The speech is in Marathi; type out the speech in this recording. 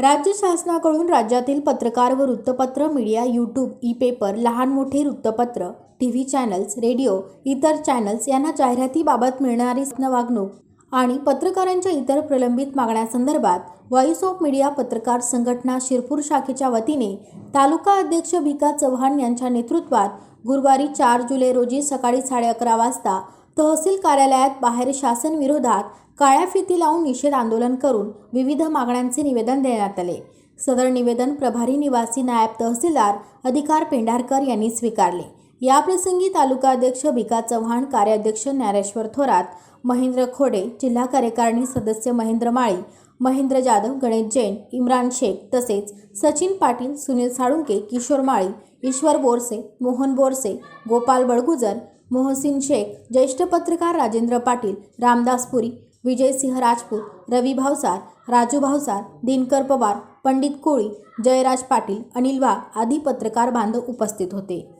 राज्य शासनाकडून राज्यातील पत्रकार व वृत्तपत्र मीडिया यूट्यूब ई पेपर लहान मोठे वृत्तपत्र टी व्ही चॅनल्स रेडिओ इतर चॅनल्स यांना जाहिरातीबाबत मिळणारी वागणूक आणि पत्रकारांच्या इतर प्रलंबित मागण्यासंदर्भात व्हॉइस ऑफ मीडिया पत्रकार संघटना शिरपूर शाखेच्या वतीने तालुका अध्यक्ष भिका चव्हाण यांच्या नेतृत्वात गुरुवारी चार जुलै रोजी सकाळी साडे अकरा वाजता तहसील कार्यालयात बाहेर शासन विरोधात काळ्या फिती लावून निषेध आंदोलन करून विविध मागण्यांचे निवेदन देण्यात आले. सदर निवेदन प्रभारी निवासी नायब तहसीलदार अधिकार पेंढारकर यांनी स्वीकारले. याप्रसंगी तालुका अध्यक्ष भिका चव्हाण कार्याध्यक्ष ज्ञानेश्वर थोरात महेंद्र खोडे जिल्हा कार्यकारिणी सदस्य महेंद्र माळी महेंद्र जाधव गणेश जैन इम्रान शेख तसेच सचिन पाटील सुनील साळुंके किशोर माळी ईश्वर बोरसे मोहन बोरसे गोपाल बळगुजर मोहसिन शेख ज्येष्ठ पत्रकार राजेंद्र पाटील रामदास पुरी विजयसिंह राजपूत रवी भावसार राजू भावसार दिनकर पवार पंडित कोळी जयराज पाटील अनिल वाघ आदी पत्रकार बांधव उपस्थित होते.